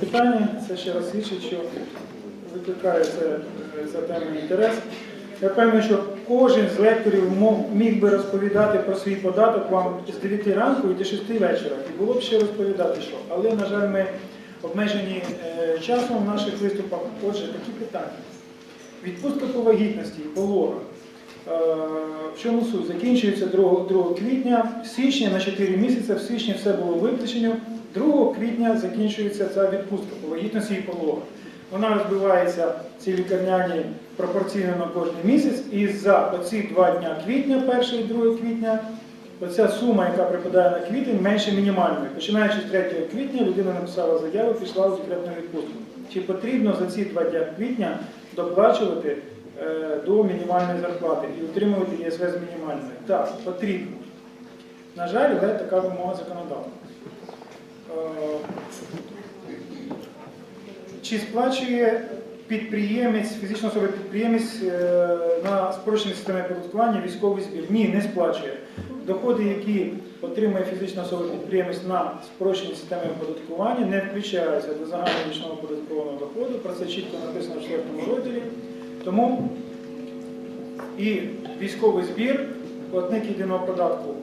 запитання. Це ще раз свідчить, що викликає це, е, ця тема інтерес. Я певний, що кожен з лекторів міг би розповідати про свій податок вам з 9 ранку і до 6 вечора. І було б ще розповідати, що. Але, на жаль, ми обмежені е, часом в наших виступах. Отже, такі питання. Відпустка по вагітності і пологах. Е, В чому суть? Закінчується 2, 2 квітня, в січні на 4 місяці, в січні все було виплачено. 2 квітня закінчується ця відпустка по вагітності і пологах. Вона розбивається ці лікарняні пропорційно на кожен місяць. І за оці два дня квітня, 1 і 2 квітня, оця сума, яка припадає на квітень, менше мінімальної. Починаючи з 3 квітня, людина написала заяву, пішла у декретну відпустку. Чи потрібно за ці два дня квітня доплачувати е, до мінімальної зарплати і отримувати ЄСВ з мінімальної? Так, потрібно. На жаль, така вимога законодавства. Е, Чи сплачує підприємець, фізична особа підприємець е, на спрощеній системі оподаткування військовий збір? Ні, не сплачує. Доходи, які отримує фізична особа підприємець на спрощеній системі оподаткування, не включаються до загальнорічного оподаткованого доходу. Про це чітко написано в 4 розділі. Тому і військовий збір платник єдиного податку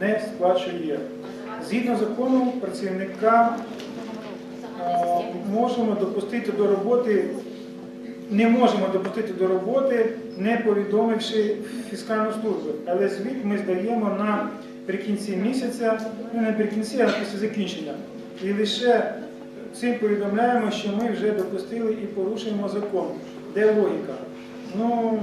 не сплачує. Згідно закону, працівника е, можемо допустити до роботи, не можемо допустити до роботи, не повідомивши фіскальну службу. Але звіт ми здаємо наприкінці місяця, ну не наприкінці, а після закінчення. І лише цим повідомляємо, що ми вже допустили і порушуємо закон. Де логіка? Ну,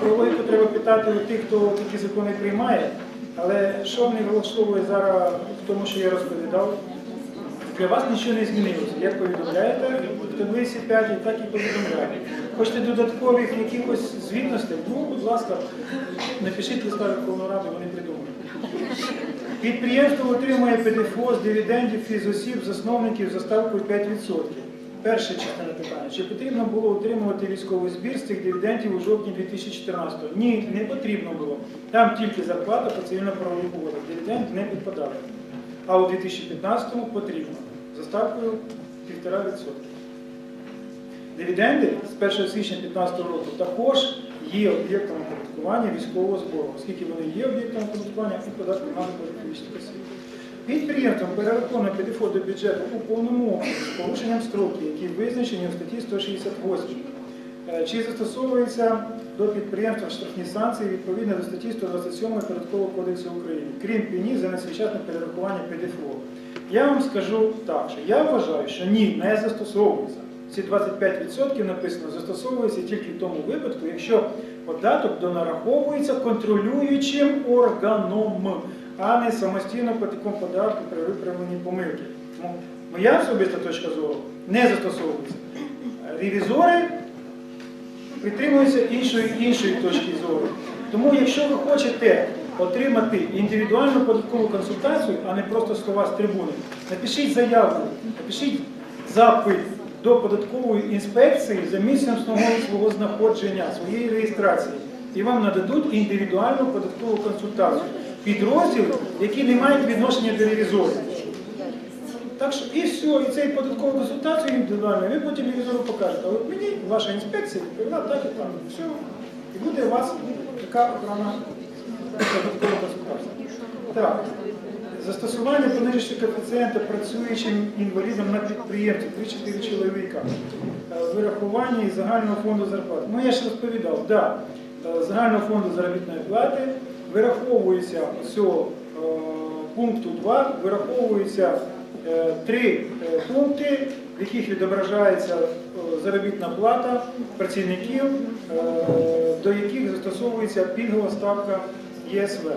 про логіку треба питати у тих, хто такі закони приймає. Але що не влаштовує зараз в тому, що я розповідав? Для вас нічого не змінилося. Як повідомляєте в таблиці 5, і так і повідомляєте. Хочете додаткових якихось звітностей? Ну, будь ласка, напишіть листа Верховної Ради, вони придумають. Підприємство отримує ПДФО з дивідендів фізосіб, засновників за ставкою 5%. Перша частина питання. Чи потрібно було отримувати військовий збір з цих дивідендів у жовтні 2014 го Ні, не потрібно було. Там тільки зарплата по цивільно-правових угодах. Дивіденд не підпадав. А у 2015-му потрібно. За ставкою 1,5%. Дивіденди з 1 січня 2015 року також є об'єктом оподаткування військового збору, оскільки вони є об'єктом оподаткування і податку на доходи фізичних осіб. Підприємством перераховано ПДФО до бюджету у повному обсязі з порушенням строків, які визначені у статті 168. Е, Чи застосовується до підприємства штрафні санкції відповідно до статті 127 Податкового кодексу України, крім пені за несвідчасне перерахування ПДФО? Я вам скажу так, що я вважаю, що ні, не застосовується. Ці 25% написано застосовується тільки в тому випадку, якщо податок донараховується контролюючим органом, а не самостійно по такому податку при виправленні помилки. Тому моя особиста точка зору не застосовується. Ревізори притримуються іншої, іншої точки зору. Тому, якщо ви хочете отримати індивідуальну податкову консультацію, а не просто слова з трибуни, напишіть заяву, напишіть запит до податкової інспекції за місцем свого знаходження, своєї реєстрації, і вам нададуть індивідуальну податкову консультацію. Підрозділ, які не мають відношення до ревізорів. Так що і все, і цей податкову консультацію індивідуально, ви потім ревізору покажете. От мені ваша інспекція відповіла так і там. Все. І буде у вас така охорона податкова консультація. Так. Застосування понижчого коефіцієнта працюючим інвалідам на підприємстві 3-4 чоловіка. Е, Вирахування із загального фонду зарплати. Ну я ж розповідав, да, е, загального фонду заробітної плати вираховується з е, пункту 2, вираховується е, три е, пункти, в яких відображається заробітна плата працівників, до яких застосовується пільгова ставка ЄСВ.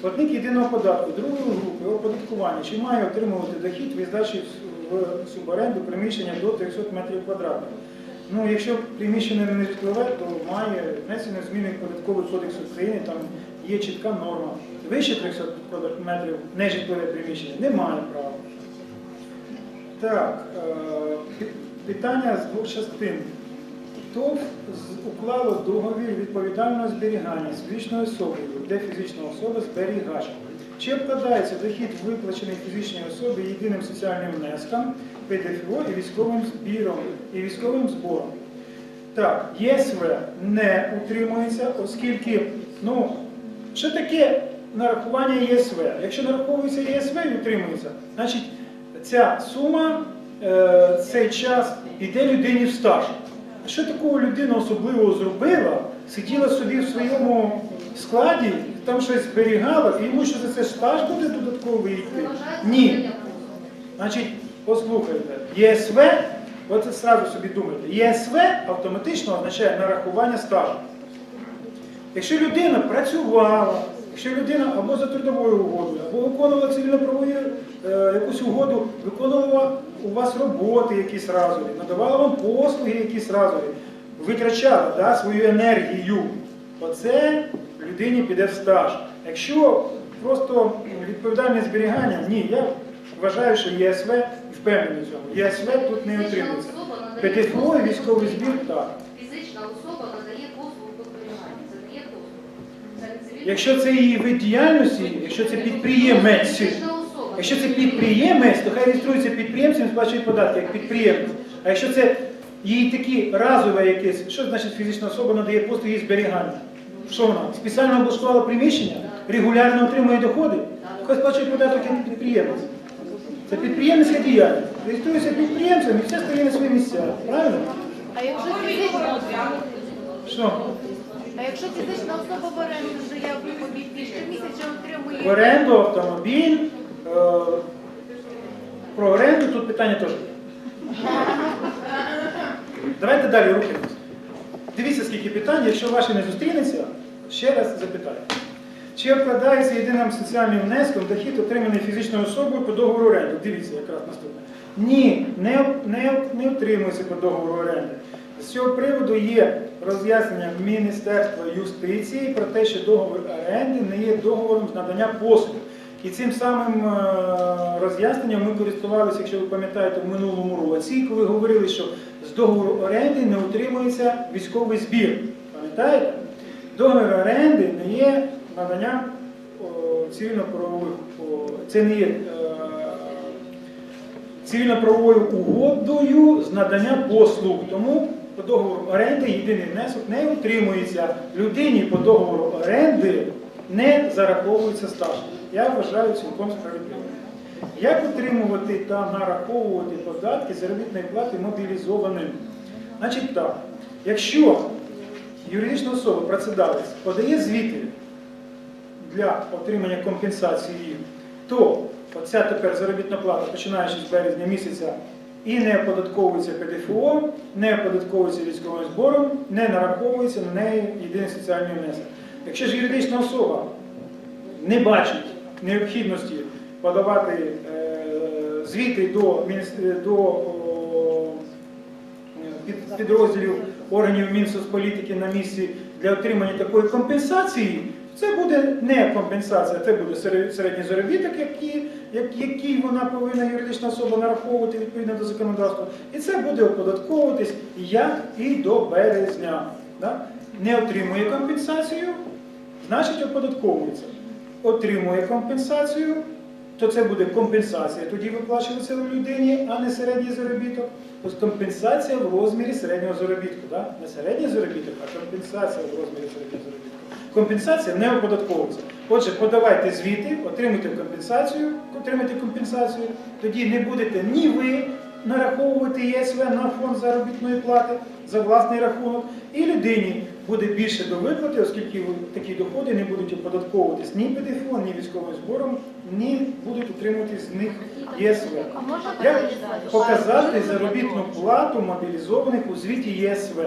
Платник єдиного податку другої групи оподаткування, чи має отримувати дохід від здачі в суборенду приміщення до 300 метрів квадратних. Ну, якщо приміщення не житлове, то має внесено зміни в податковий кодекс України, там є чітка норма. Вище 300 квадратних метрів нежитлове приміщення немає права. Так, е, питання з двох частин. ТОВ уклало договір відповідального зберігання з фізичною особою, де фізична особа зберігач. Чи обкладається дохід виплачений фізичній особі єдиним соціальним внеском, ПДФО і військовим збіром і військовим збором? Так, ЄСВ не утримується, оскільки, ну, що таке нарахування ЄСВ? Якщо нараховується ЄСВ і утримується, значить ця сума, е, цей час іде людині в стаж. А що такого людина особливого зробила, сиділа собі в своєму складі, там щось зберігала, і йому що за це стаж буде додатковий йти? Ні. Значить, послухайте, ЄСВ, от зразу собі думайте, ЄСВ автоматично означає нарахування стажу. Якщо людина працювала, якщо людина або за трудовою угодою, або виконувала цивільно-правову е, якусь угоду, виконувала у вас роботи якісь разові, надавала вам послуги якісь разові, витрачала да, свою енергію, оце людині піде в стаж. Якщо просто відповідальне зберігання, ні, я вважаю, що ЄСВ і впевнений в цьому. ЄСВ тут не отримується. ПТФО і військовий збір так. Фізична особа надає послугу по зберіганню. Це не є послуга. Це не цивільна Якщо це її вид діяльності, якщо це підприємець, якщо це підприємець, то хай реєструється підприємцем і сплачує податки як підприємець. А якщо це їй такі разове якесь, що значить фізична особа надає послуги зберігання? Що вона? Спеціально облаштувала приміщення, регулярно отримує доходи, хай сплачує податок як підприємець. Це підприємницька діяльність. Реєструється підприємцем і все стає на свої місця. Правильно? А якщо фізична особа, Що? а якщо фізична особа в оренду здає автомобіль щомісяця В отримує оренду автомобіль. Е, про оренду тут питання теж. Давайте далі рухаємось. Дивіться, скільки питань, якщо ваші не зустрінеться, ще раз запитаю. Чи обкладається єдиним соціальним внеском дохід, отриманий фізичною особою по договору оренди? Дивіться, якраз наступне. Ні, не, не, не отримується по договору оренди. З цього приводу є роз'яснення Міністерства юстиції про те, що договір оренди не є договором з надання послуг. І цим самим е, роз'ясненням ми користувалися, якщо ви пам'ятаєте, в минулому році, коли говорили, що з договору оренди не утримується військовий збір. Пам'ятаєте? Договір оренди не є надання цивільно-правових, о, це не є е, цивільно-правовою угодою з надання послуг. Тому по договору оренди єдиний внесок не утримується. Людині по договору оренди не зараховується стаж. Я вважаю цілком справедливим. Як отримувати та нараховувати податки заробітної плати мобілізованим? Значить так, якщо юридична особа, працедавець, подає звіти для отримання компенсації, то оця тепер заробітна плата, починаючи з березня місяця, і не оподатковується ПДФО, не оподатковується військовим збором, не нараховується на неї єдиний соціальний внесок. Якщо ж юридична особа не бачить необхідності подавати е, звіти до, до під- підрозділів органів Мінсоцполітики на місці для отримання такої компенсації, це буде не компенсація, це буде середній заробіток, який, який вона повинна юридична особа нараховувати відповідно до законодавства. І це буде оподатковуватись як і до березня. Да? Не отримує компенсацію, значить оподатковується. Отримує компенсацію, то це буде компенсація. Тоді виплачується людині, а не середній заробіток. Тобто компенсація в розмірі середнього заробітку. Да? Не середній заробіток, а компенсація в розмірі середнього заробітку. Компенсація не оподатковується. Отже, подавайте звіти, отримуйте компенсацію, отримайте компенсацію, тоді не будете ні ви нараховувати ЄСВ на фонд заробітної плати за власний рахунок, і людині буде більше до виплати, оскільки такі доходи не будуть оподатковуватись ні ПДФО, ні військовим збором, ні будуть утримуватись з них ЄСВ. Як показати заробітну плату мобілізованих у звіті ЄСВ?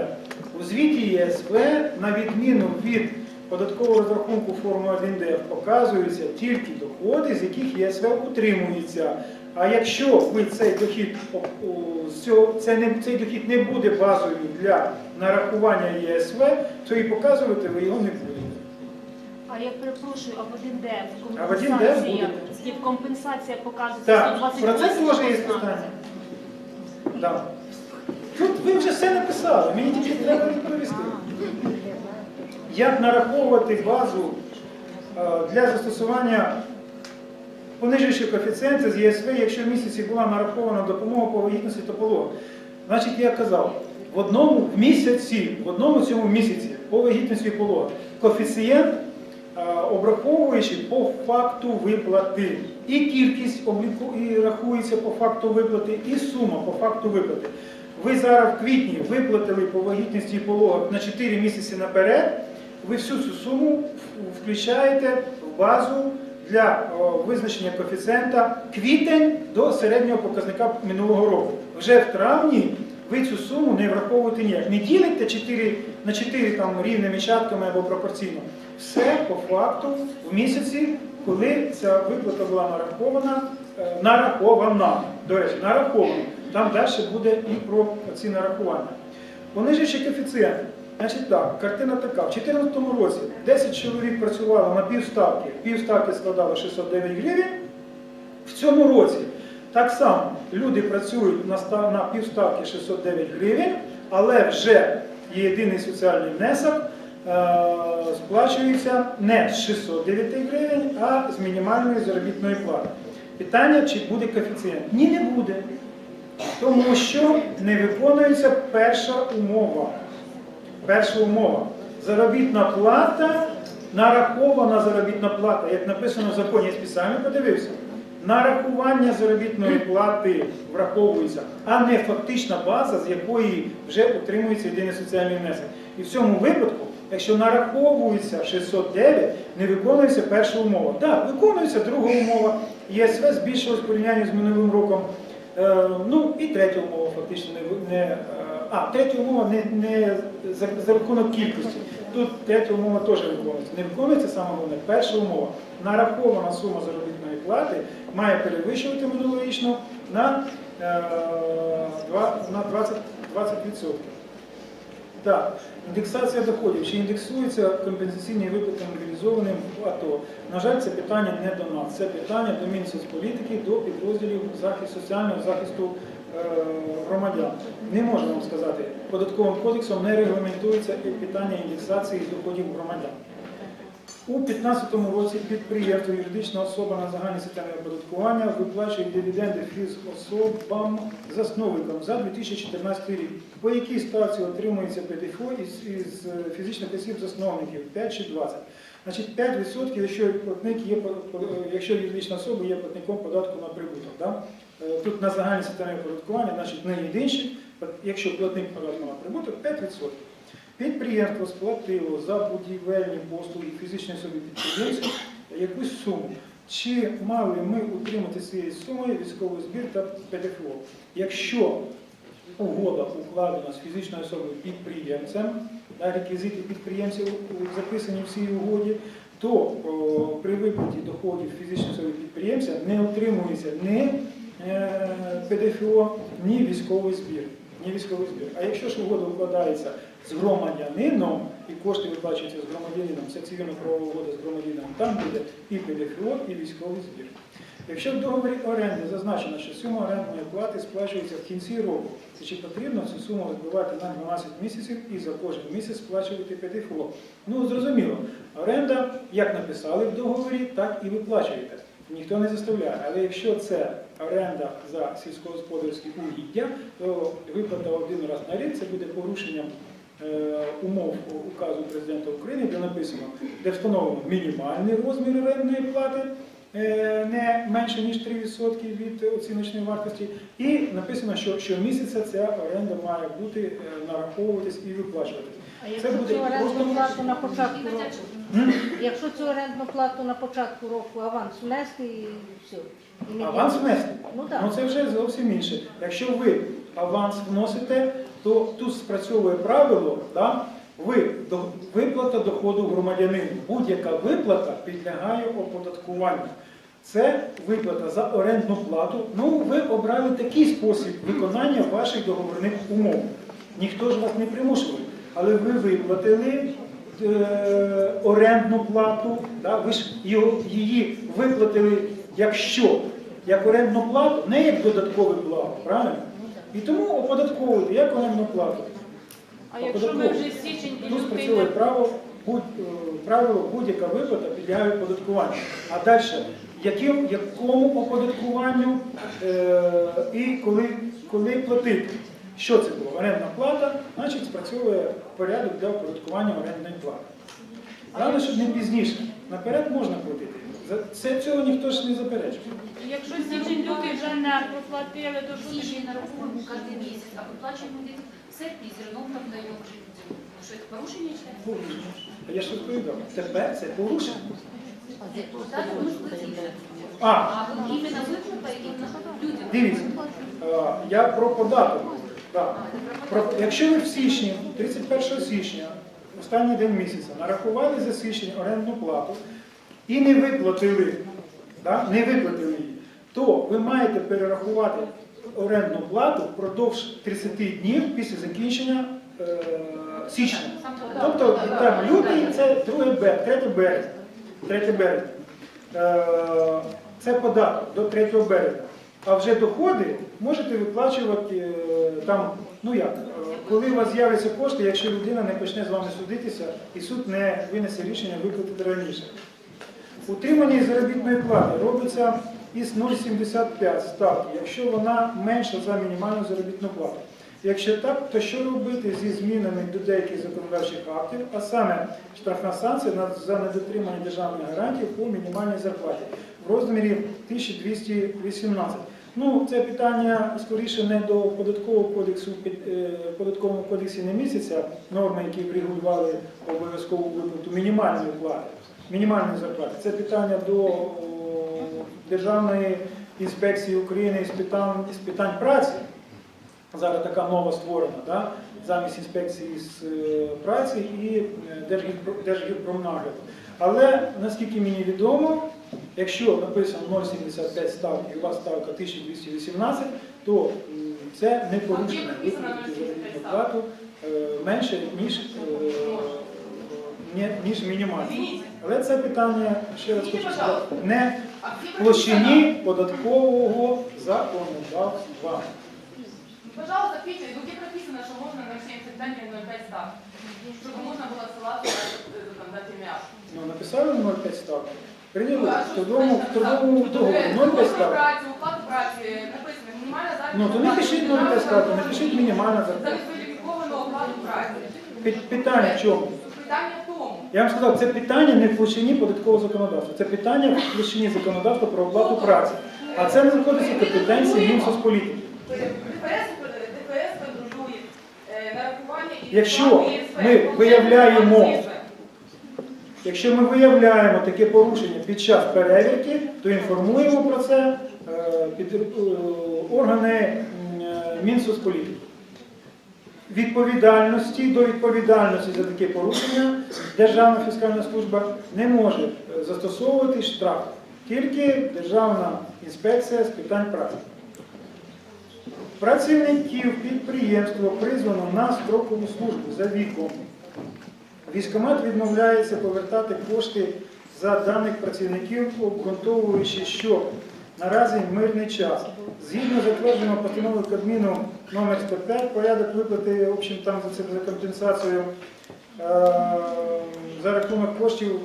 У звіті ЄСВ, на відміну від податкового розрахунку форми 1ДФ, показуються тільки доходи, з яких ЄСВ утримується. А якщо ви цей дохід це не, цей дохід не буде базовим для нарахування ЄСВ, то і показувати ви його не будете. А я перепрошую, а в один де А в компенсація? буде. Компенсація показується Так, про це теж є питання. Да. Тут ви вже все написали, мені тільки треба відповісти. Як нараховувати базу е, для застосування понижуючи коефіцієнти з ЄСВ, якщо в місяці була нарахована допомога по вагітності та пологах. Значить, я казав, в одному місяці, в одному цьому місяці по вагітності і пологах коефіцієнт е, обраховуючи по факту виплати. І кількість обліку і рахується по факту виплати, і сума по факту виплати. Ви зараз в квітні виплатили по вагітності і пологах на 4 місяці наперед, ви всю цю суму включаєте в базу для визначення коефіцієнта квітень до середнього показника минулого року. Вже в травні ви цю суму не враховуєте ніяк. Не ділите 4, на 4 там, рівними частками або пропорційно. Все по факту в місяці, коли ця виплата була нарахована, е, нарахована, до речі, нарахована. Там далі буде і про ці нарахування. Понижуючи коефіцієнт, значить так, картина така. В 2014 році 10 чоловік працювало на півставки, півставки складало 609 гривень. В цьому році так само люди працюють на, ста- на півставки 609 гривень, але вже єдиний соціальний внесок е, сплачується не з 609 гривень, а з мінімальної заробітної плати. Питання, чи буде коефіцієнт? Ні, не буде. Тому що не виконується перша умова. Перша умова. Заробітна плата, нарахована заробітна плата, як написано в законі, я спеціально подивився. Нарахування заробітної плати враховується, а не фактична база, з якої вже отримується єдиний соціальний внесок. І в цьому випадку, якщо нараховується 609, не виконується перша умова. Так, виконується друга умова. ЄСВ збільшилось в порівнянні з минулим роком. Е, ну і третя умова фактично не, не е, а третя умова не, не за, за рахунок кількості. Тут третя умова теж виконується. Не виконується саме головне. Перша умова. Нарахована сума заробітної плати має перевищувати минулорічну на, е, на 20%. 20%. Так, індексація доходів. Чи індексуються компенсаційні виплати мобілізованим в АТО? На жаль, це питання не до нас. Це питання до Мінсоцполітики, до підрозділів захисту, соціального захисту громадян. Не можу вам сказати, податковим кодексом не регламентується питання індексації доходів громадян. У 2015 році підприємство, юридична особа на загальне соціальне оподаткування виплачує дивіденди фізособам засновникам за 2014 рік. По якій ставці отримується ПДФО із, із е, фізичних осіб засновників 5 чи 20? Значить, 5%, якщо є по- якщо юридична особа є платником податку на прибуток. Да? Е, Тут на загальне соціальне оподаткування, значить не єдинші, якщо платник податку на прибуток 5%. Підприємство сплатило за будівельні послуги фізичної особи підприємців якусь суму. Чи мали ми утримати з цієї суми військовий збір та ПДФО? Якщо угода укладена з фізичною особою підприємцем, а реквізити підприємців записані в цій угоді, то о, при виплаті доходів фізичної особи підприємця не отримується ні е, ПДФО, ні військовий збір. Ні військовий збір. А якщо ж угода укладається з громадянином і кошти виплачуються з громадянином, це цивільно правова угода з громадянином, там буде і ПДФО, і військовий збір. Якщо в договорі оренди зазначено, що сума орендної плати сплачується в кінці року, то чи потрібно цю суму розбивати на 12 місяців і за кожен місяць сплачувати ПДФО? Ну, зрозуміло, оренда, як написали в договорі, так і виплачуєте. Ніхто не заставляє. Але якщо це оренда за сільськогосподарські угіддя, то виплата один раз на рік це буде порушенням е, умов указу президента України, де написано, де встановлено мінімальний розмір орендної плати. е, Не менше ніж 3% від оціночної вартості, і написано, що щомісяця ця оренда має бути е, нараховуватись і виплачуватись. А якщо цю орендну плату на початку року? Якщо цю орендну плату на початку року аванс внести і все. Аванс внести? Ну так. Ну це вже зовсім інше. Якщо ви аванс вносите, то тут спрацьовує правило, да? ви до- виплата доходу громадянину. Будь-яка виплата підлягає оподаткуванню. Це виплата за орендну плату. Ну, ви обрали такий спосіб виконання ваших договірних умов. Ніхто ж вас не примушував. Але ви виплатили е, орендну плату, да? ви ж її виплатили як що? Як орендну плату, не як додаткове благо, правильно? І тому оподатковуєте як орендну плату. А якщо ми вже січень і Тут спрацьовує право, будь, е, правило, будь-яка виплата підлягає оподаткуванню. А далі, яким, якому оподаткуванню е, і коли, коли платити. Що це було? Орендна плата, значить спрацьовує порядок для оподаткування орендної плати. Головне, щоб не пізніше. Наперед можна платити. За це цього ніхто ж не заперечує. Якщо січень лютий вже не проплатили, то що Січень тоді? нараховуємо кожен місяць, а виплачуємо десь серпні зерном там даємо. Ну, Що це порушення чи? Порушення. А я ж розповідав, тепер це порушення. Ж. А, іменно виплата, іменно людям. Дивіться, я про податок. говорю. Так. Про, якщо ви в січні, 31 січня, останній день місяця, нарахували за січень орендну плату і не виплатили, так, не виплатили її, то ви маєте перерахувати орендну плату впродовж 30 днів після закінчення е, січня. Тобто там лютий це 2 березня, 3 березня. 3 березня. Е, Це податок до 3 березня. А вже доходи можете виплачувати е, там, ну як, е, коли у вас з'являться кошти, якщо людина не почне з вами судитися і суд не винесе рішення виплатити раніше. Утримання заробітної плати робиться із 0,75 ставки, якщо вона менша за мінімальну заробітну плату. Якщо так, то що робити зі змінами до деяких законодавчих актів, а саме штрафна санкція за недотримання державних гарантій по мінімальній зарплаті в розмірі 1218. Ну, це питання скоріше не до податкового кодексу, е, податковому кодексі не місяця норми, які врегулювали обов'язкову виплату мінімальної плати, мінімальної зарплати. Це питання до Державної інспекції України з питань, з питань праці. Зараз така нова створена, да? замість інспекції з е, праці і е, Але наскільки мені відомо, якщо написано 0,75 ставки і у вас ставка 1218, то це не порушення виплати заробітну плату е, менше, ніж, ніж мінімально. Але це питання, ще раз хочу сказати, не в площині податкового законодавства. Пожалуйста, Петя, где прописано, что можно на 75 на 0,5 ставки? Чтобы можно было ссылаться на э, законодательный акт. Ну, написали 0,5 ставки. Прийняли Ну, а в що трудовому, в значить трудовому так? договорі Е, 0,5 договір ставки. праці, уплату праці, написано мінімальна заробітна Ну, то не плата, пишіть мінімальна 0,5 ставки, заробітна напишіть плата. мінімальна За зарплата. відкваліфіковану оплату праці. Пі- Питання в чому? Питання в тому, я вам сказав, це питання не в площині податкового законодавства, це питання в площині законодавства про оплату праці. А це не знаходиться в компетенції Мінсоцполітики. ДФС контролює е, нарахування і Якщо ми виявляємо Якщо ми виявляємо таке порушення під час перевірки, то інформуємо про це е, під, е, органи Мінсоцполітики. Відповідальності до відповідальності за таке порушення Державна фіскальна служба не може е, застосовувати штраф, тільки Державна інспекція з питань праці. Працівників підприємства призвано на строкову службу за віком. Військомат відмовляється повертати кошти за даних працівників, обґрунтовуючи, що наразі мирний час. Згідно затвердженого постанови Кабміну номер 105, порядок виплати в общем, там за це за компенсацію е, за рахунок коштів.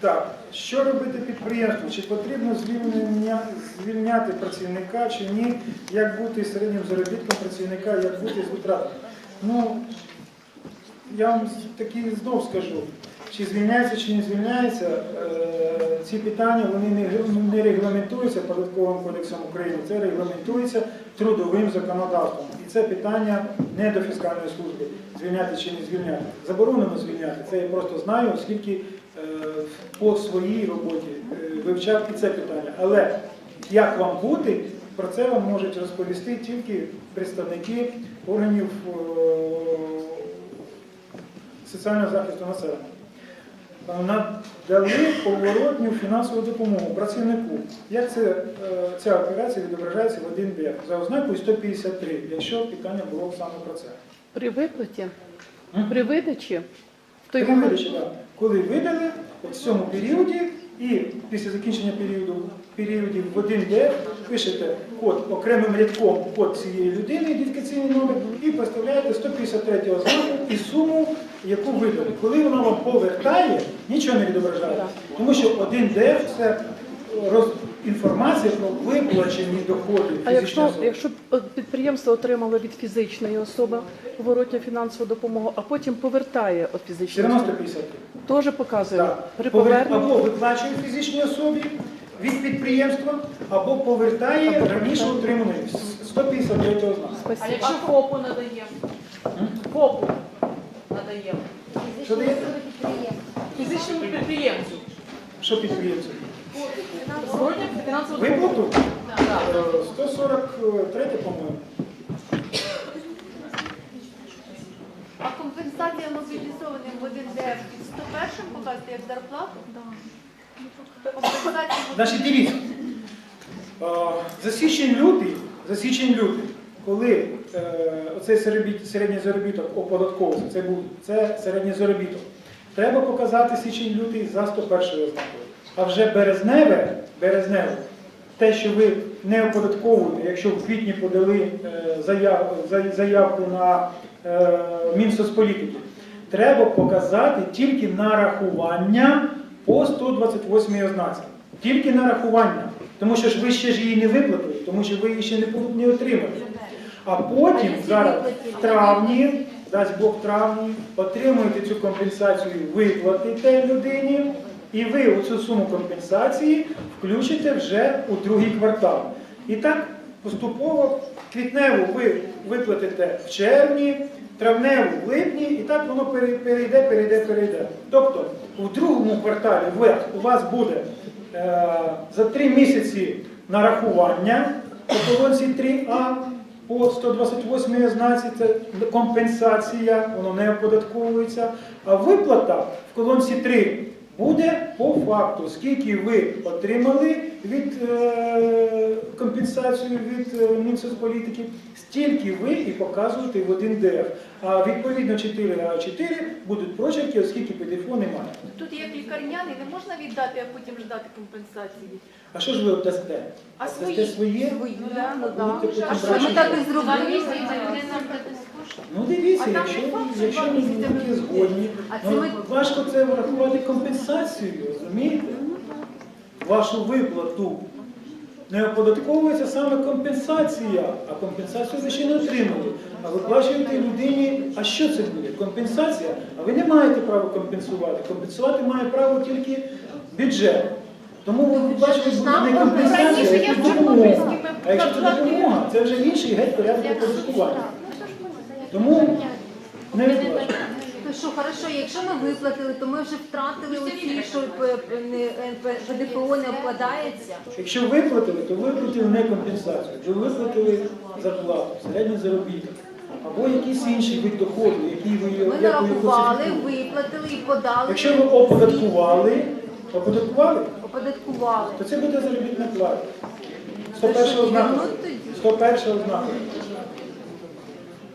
Так, що робити підприємству? Чи потрібно звільнення, звільняти працівника, чи ні? Як бути середнім заробітком працівника, як бути з витратами? Ну, я вам таки знов скажу, чи звільняється, чи не звільняється, е, ці питання вони не, регламентуються податковим кодексом України, це регламентується трудовим законодавством. І це питання не до фіскальної служби, звільняти чи не звільняти. Заборонено звільняти. Це я просто знаю, оскільки е, по своїй роботі е, вивчав і це питання. Але як вам бути, про це вам можуть розповісти тільки представники органів соціального захисту населення. Надали поворотню фінансову допомогу працівнику. Як це, е, ця операція відображається в 1Б? За ознакою 153, якщо питання було саме про це. При виплаті, при видачі, в той При момент, видачі, да. Коли видали, от в цьому періоді і після закінчення періоду, періодів в 1Б пишете код окремим рядком код цієї людини, ідентифікаційний номер, і поставляєте 153 ознаку і суму, яку видали. Коли вона вам повертає, нічого не відображає. Тому що один ДФ це роз... інформація про виплачені доходи А якщо, особи. якщо е, підприємство отримало від фізичної особи поворотня фінансову допомогу, а потім повертає від фізичної особи, 153. теж показує Так. при Повер- поверненні. Або виплачує фізичній особі від підприємства, або повертає Або раніше отриманий 153 ознаку. А якщо ФОПу надаємо? ФОПу надаємо. Що дає? Фізичному підприємцю. Що підприємцю? Виплату? Так. Е, 143, по-моєму. А компенсація мобілізованим в один ДФ 101 показати як зарплату? Компенсація Значить, дивіться. Е, За за січень-лютий, коли е, оцей середній- середній заробіток оподатковується, це був це середній заробіток, треба показати січень-лютий за 101 ознакою. А вже березневе, березневе, те, що ви не оподатковуєте, якщо в квітні подали е, заявку на е, Мінсоцполітики, треба показати тільки нарахування по 128 ознаці. Тільки нарахування. Тому що ж ви ще ж її не виплатили, тому що ви її ще не, не отримали. А потім зараз в травні, дасть Бог в травні, отримуєте цю компенсацію, виплатите людині, і ви оцю суму компенсації включите вже у другий квартал. І так поступово квітневу ви виплатите в червні, травневу в липні, і так воно перейде, перейде, перейде. Тобто у другому кварталі ви, у вас буде е, за три місяці нарахування по колонці 3А по 128 ознаці це компенсація, воно не оподатковується. А виплата в колонці 3 буде по факту, скільки ви отримали від е, компенсацію від е, Мінсоцполітики, стільки ви і показуєте в один ДФ. А відповідно 4 на 4 будуть прочерки, оскільки ПДФО немає. Тут як лікарняний, не можна віддати, а потім ждати компенсації. А що ж ви дасте? А Дасте свої? своє? Свої, да, ну да. Будете потім А що, брати? ми так і зробили? Ну дивіться, А там якщо, не факт, що якщо два ви місяці такі ви згодні, А ну, ми- важко це врахувати компенсацію, розумієте? Вашу виплату. Не оподатковується саме компенсація, а компенсацію ви ще не отримали. А виплачуєте людині, а що це буде? Компенсація? А ви не маєте права компенсувати. Компенсувати має право тільки бюджет. Тому ви виплачуєте буде не компенсація, я допомога. А якщо це допомога, це вже інший геть порядок оподаткування. Тому не. То що, хорошо, якщо ми виплатили, то ми вже втратили оці, що п- п- не- ПДФО не обкладається. Якщо виплатили, то виплатили не компенсацію, ви виплатили зарплату, середній заробіток. Або якийсь інший вид доходу, який ви Ми як нарахували, виплатили і подали. Якщо ви оподаткували, оподаткували, Оподаткували. то це буде заробітна плата. 101 що, ознака. 101 ознака.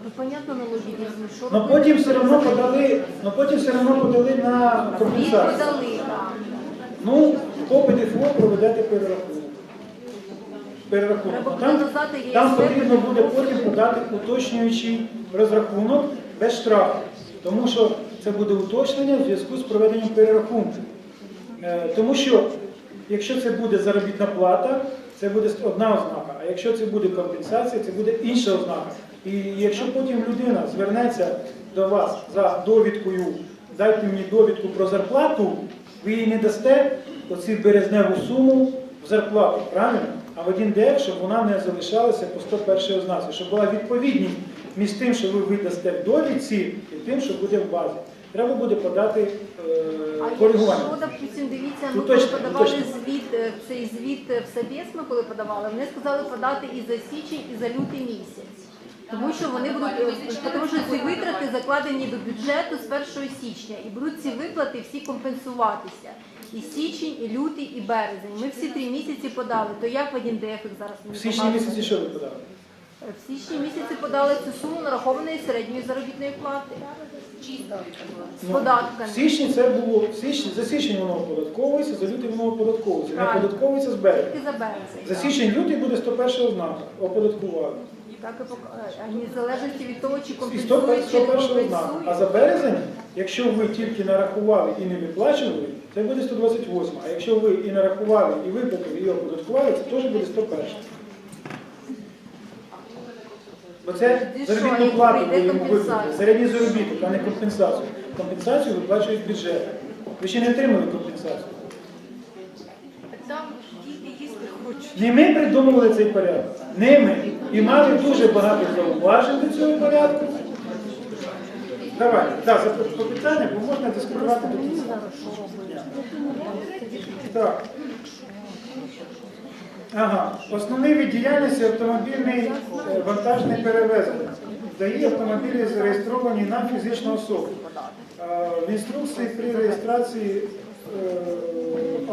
Ну, понятно, на логізмі, що Но потім все одно подали, но потім все одно подали на Їх компенсацію. подали, так. Ну, по ПДФО проведете перерахунок. Перерахунок. Треба Там, додати ЄСВ. там потрібно буде потім подати уточнюючий розрахунок без штрафу. Тому що це буде уточнення в зв'язку з проведенням перерахунку. Е, Тому що якщо це буде заробітна плата, це буде одна ознака. А якщо це буде компенсація, це буде інша ознака. І якщо потім людина звернеться до вас за довідкою, дайте мені довідку про зарплату, ви їй не дасте оцю березневу суму в зарплату, правильно? А в один ДФ, щоб вона не залишалася по 101 ознаці, щоб була відповідність між тим, що ви видасте в довідці, і тим, що буде в базі. Треба буде подати е, А коригування. якщо, допустим, дивіться, ми Ну, коли точно, подавали точно. звіт, е, цей звіт е, в Собєс, ми коли подавали, вони сказали подати і за січень, і за лютий місяць. Тому що вони будуть, е, тому що ці витрати закладені до бюджету з 1 січня, і будуть ці виплати всі компенсуватися. І січень, і лютий, і березень. Ми всі три місяці подали. То як в один ДФ їх зараз В січні місяці що ви подали? В січні місяці подали цю суму нарахованої середньої заробітної плати Чисто. з Ну, податками. В січні це було, в січні, за січень воно оподатковується, за лютий воно оподатковується. Не Правильно. оподатковується з березня. Тільки за березень. За січень лютий буде 101 ознака, оподаткувати. Так і пок- а в залежності від того, чи І компенсують, чи не 101 ознака. А компенсують. за березень, якщо ви тільки нарахували і не виплачували, це буде 128. А якщо ви і нарахували, і виплатили, і оподаткували, це теж буде 101. Бо це Тоді заробітну плату ви йому виплатили, середній заробіток, а не компенсацію. Компенсацію виплачують бюджет. Ви ще не отримали компенсацію. Там діти їсти хочуть. Не ми придумували цей порядок, не ми. І мали дуже багато зауважень до цього порядку. Давайте, так, за питання, бо можна дискутувати до кінця. Так. Ага. Основний вид діяльності автомобільний е, вантажний перевезення. Дає автомобілі зареєстровані на фізичну особу. Е, В інструкції при реєстрації е,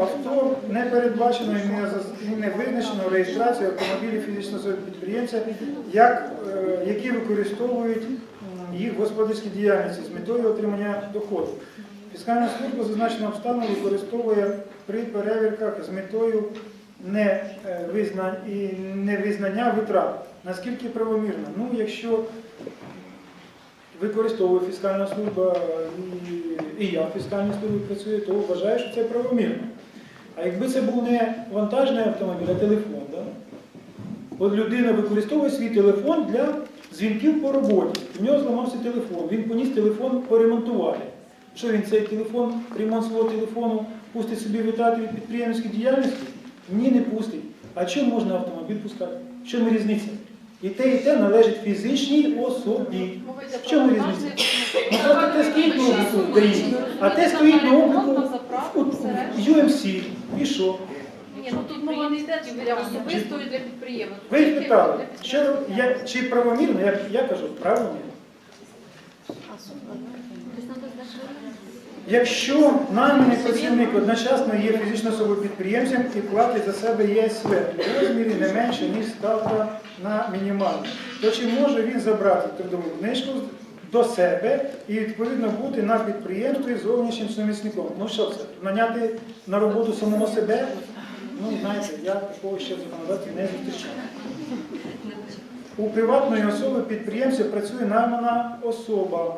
авто не передбачено і не, визначено реєстрацію автомобілів фізичної особи підприємця, як, які використовують їх в господарській діяльності з метою отримання доходу. Фіскальна служба зазначену обставину використовує при перевірках з метою не е, і невизнання витрат. Наскільки правомірно? Ну, якщо використовує фіскальна служба і, і я в фіскальній службі працюю, то вважаю, що це правомірно. А якби це був не вантажний автомобіль, а телефон, да? от людина використовує свій телефон для дзвінків по роботі. У нього зламався телефон, він поніс телефон поремонтувати. Що він цей телефон, ремонт свого телефону пустить собі витрати від підприємницької діяльності? Ні, не пустить. А чому можна автомобіль пускати? В чому різниця? І те, і те належить фізичній особі. В чому різниця? Ну, просто те стоїть на обліку в Україні, а те стоїть на обліку в UMC. І що? Ні, ну тут мова не йде для особистої для підприємства. Ви їх питали, що, я, чи правомірно? Я, я кажу, правомірно. Якщо найманий працівник одночасно є фізичною особою підприємцем і платить за себе ЄСВ в розмірі не менше, ніж ставка на мінімальну, то чи може він забрати трудову книжку до себе і відповідно бути на підприємстві зовнішнім сумісником? Ну що це? Наняти на роботу самого себе? Ну, знаєте, я такого ще в законодавстві не зустрічав. У приватної особи підприємця працює наймана особа.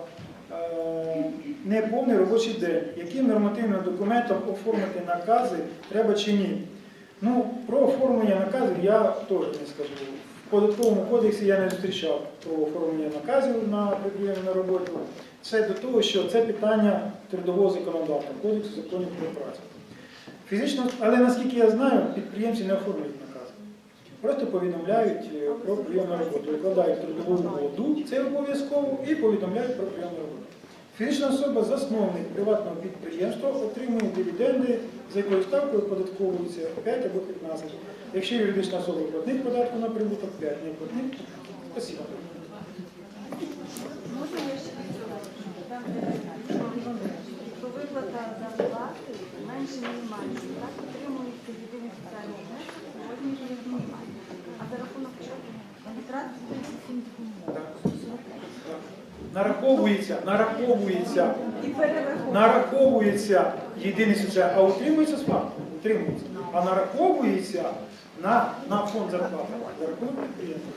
Неповний робочий день. Яким нормативним документом оформити накази треба чи ні? Ну, про оформлення наказів я теж не скажу. В податковому кодексі я не зустрічав про оформлення наказів на приприємну на роботу. Це до того, що це питання трудового законодавства, кодексу законів про працю. Фізично, але наскільки я знаю, підприємці не оформлюють накази. Просто повідомляють е, про прийом на роботу, викладають трудову угоду, це обов'язково, і повідомляють про прийом на роботу. Фізична особа, засновник приватного підприємства, отримує дивіденди, за якою ставкою податковується 5 або 15. Якщо юридична особа платник податку на прибуток 5, не платник. Спасибо. Можна я ще Що виплата зарплати менше мінімальної, так отримується єдиний соціальний внесок розмірі мінімальний. А за рахунок чого? Витрат 37 Так. Нараховується, нараховується, нараховується єдиний соціальний, а утримується факту, утримується. А нараховується на, на фонд зарплати. За рахунок підприємства.